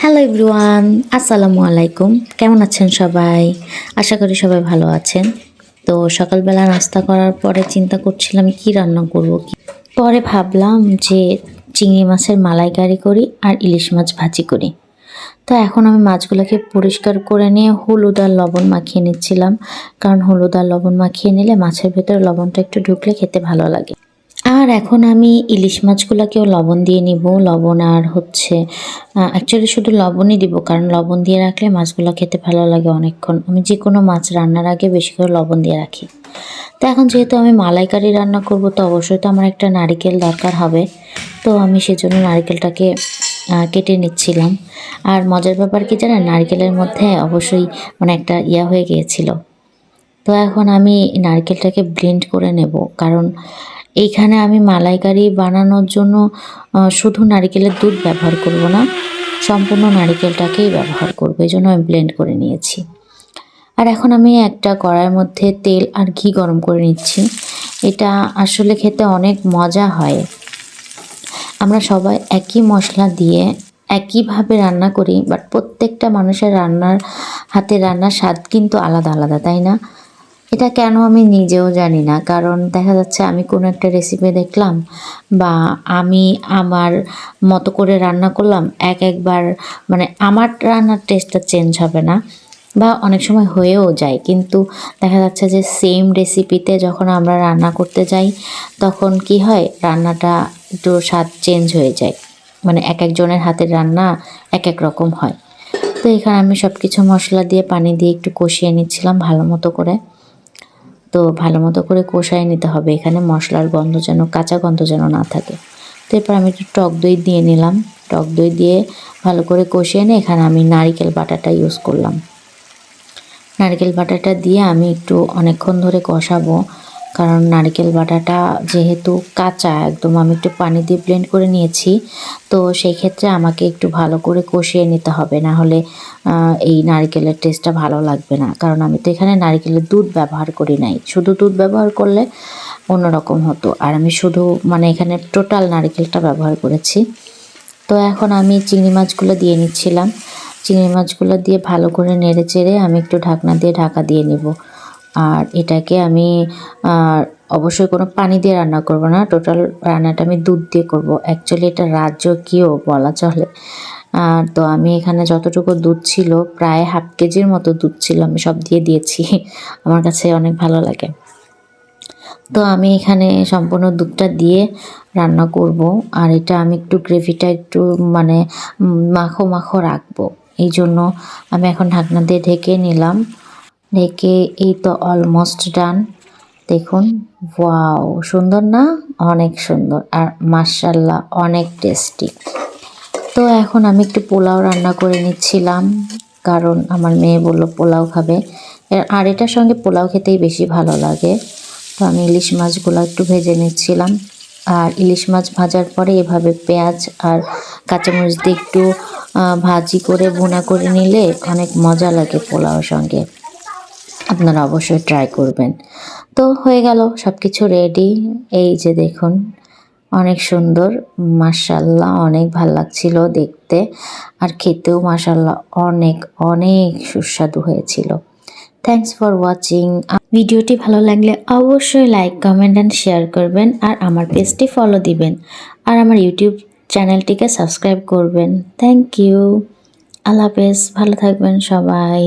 Hello everyone আসসালামু আলাইকুম কেমন আছেন সবাই? আশা করি সবাই ভালো আছেন। তো সকালবেলা নাস্তা করার পরে চিন্তা করছিলাম, কি রান্না করব? পরে ভাবলাম যে চিংড়ি মাছের মালাইকারি করি আর ইলিশ মাছ ভাজি করি। তো এখন আমি মাছগুলোকে পরিষ্কার করে নিয়ে হলুদ আর লবণ মাখিয়ে নিচ্ছিলাম। কারণ হলুদ আর লবণ মাখিয়ে নিলে মাছের ভেতরে লবণটা একটু ঢুকলে খেতে ভালো লাগে। আর এখন আমি ইলিশ মাছগুলোকেও লবণ দিয়ে নিব। লবণ আর হচ্ছে অ্যাকচুয়ালি শুধু লবণই দিব, কারণ লবণ দিয়ে রাখলে মাছগুলো খেতে ভালো লাগে অনেকক্ষণ। আমি যে কোনো মাছ রান্নার আগে বেশি করে লবণ দিয়ে রাখি। তো এখন যেহেতু আমি মালাইকারি রান্না করব, তো অবশ্যই তো আমার একটা নারিকেল দরকার হবে। তো আমি সেজন্য নারিকেলটাকে কেটে নিচ্ছিলাম। আর মজার ব্যাপার কি জানেন, নারকেলের মধ্যে অবশ্যই মানে একটা ইয়া হয়ে গিয়েছিল। তো এখন আমি নারকেলটাকে ব্লেন্ড করে নেব, কারণ এইখানে আমি মালাইকারি বানানোর জন্য শুধু নারকেলের দুধ ব্যবহার করব না, সম্পূর্ণ নারকেলটাকেই ব্যবহার করব, এই জন্য আমি ব্লেন্ড করে নিয়েছি। আর এখন আমি একটা কড়াইয়ের মধ্যে তেল আর ঘি গরম করে নিচ্ছি। এটা আসলে খেতে অনেক মজা হয়। আমরা সবাই একই মশলা দিয়ে একইভাবে রান্না করি বাট প্রত্যেকটা মানুষের রান্নার হাতে রান্নার স্বাদ কিন্তু আলাদা আলাদা, তাই না? এটা কেন আমি নিজেও জানি না। কারণ দেখা যাচ্ছে আমি কোনো একটা রেসিপি দেখলাম বা আমি আমার মতো করে রান্না করলাম, এক একবার মানে আমার রান্নার টেস্টটা চেঞ্জ হবে না বা অনেক সময় হয়েও যায়। কিন্তু দেখা যাচ্ছে যে সেম রেসিপিতে যখন আমরা রান্না করতে যাই, তখন কি হয়, রান্নাটা একটু স্বাদ চেঞ্জ হয়ে যায়। মানে এক একজনের হাতের রান্না এক এক রকম হয়। তো এখানে আমি সব কিছু মশলা দিয়ে, পানি দিয়ে একটু কষিয়ে নিচ্ছিলাম ভালো মতো করে। তো ভালো মতো করে কষায় নিতে হবে। এখানে মশলার গন্ধ যেন, কাঁচা গন্ধ যেন না থাকে। তো এরপর আমি একটু টক দই দিয়ে নিলাম। টক দই দিয়ে ভালো করে কষিয়ে নিয়ে এখানে আমি নারিকেল বাটাটা ইউজ করলাম। নারকেল বাটাটা দিয়ে আমি একটু অনেকক্ষণ ধরে কষাবো। কারণ নারকেল বাটাটা যেহেতু কাঁচা, একদম আমি একটু পানি দিয়ে ব্লেন্ড করে নিয়েছি, তো সেই ক্ষেত্রে আমাকে একটু ভালো করে কষিয়ে নিতে হবে। না হলে এই নারকেলের টেস্টটা ভালো লাগবে না। কারণ আমি তো এখানে নারকেলের দুধ ব্যবহার করি নাই। শুধু দুধ ব্যবহার করলে অন্যরকম হতো। আর আমি শুধু মানে এখানে টোটাল নারকেলটা ব্যবহার করেছি। তো এখন আমি চিংড়ি মাছগুলো দিয়ে নিচ্ছিলাম। চিংড়ি মাছগুলো দিয়ে ভালো করে নেড়ে চেড়ে আমি একটু ঢাকনা দিয়ে ঢাকা দিয়ে নেব। আর এটাকে আমি অবশ্যই কোনো পানি দিয়ে রান্না করব না। টোটাল রান্নাটা আমি দুধ দিয়ে করব। অ্যাকচুয়ালি এটা রাজকীয় বলা চলে। আর তো আমি এখানে যতটুকু দুধ ছিল, প্রায় হাফ কেজির মতো দুধ ছিল আমি সব দিয়ে দিয়েছি। আমার কাছে অনেক ভালো লাগে। তো আমি এখানে সম্পূর্ণ দুধটা দিয়ে রান্না করব। আর এটা আমি একটু গ্রেভিটা একটু মানে মাখো মাখো রাখব। এই জন্য আমি এখন ঢাকনা দিয়ে ঢেকে নিলাম। ঢেকে এই তো অলমোস্ট ডান দেখুন ওয়াও সুন্দর না? অনেক সুন্দর, আর মার্শাল্লাহ অনেক টেস্টি তো এখন আমি একটু পোলাও রান্না করে নিচ্ছিলাম, কারণ আমার মেয়ে বলল পোলাও খাবে। আর এটার সঙ্গে পোলাও খেতেই বেশি ভালো লাগে। তো আমি ইলিশ মাছগুলো একটু ভেজে নিচ্ছিলাম। আর ইলিশ মাছ ভাজার পরে এভাবে পেঁয়াজ আর কাঁচামরিচ দিয়ে একটু ভাজি করে ভুনা করে নিলে অনেক মজা লাগে পোলাওর সঙ্গে। আপনারা অবশ্যই ট্রাই করবেন। তো হয়ে গেল সব কিছু রেডি এই যে দেখুন, অনেক সুন্দর। মার্শাল্লাহ অনেক ভালো লাগছিল দেখতে। আর খেতেও মার্শাল্লাহ অনেক অনেক সুস্বাদু হয়েছিল। থ্যাংকস ফর ওয়াচিং ভিডিওটি ভালো লাগলে অবশ্যই লাইক কমেন্ট অ্যান্ড শেয়ার করবেন আর আমার পেজটি ফলো দিবেন। আর আমার ইউটিউব চ্যানেলটিকে সাবস্ক্রাইব করবেন। থ্যাংক ইউ আল্লাহ হাফেজ, ভালো থাকবেন সবাই।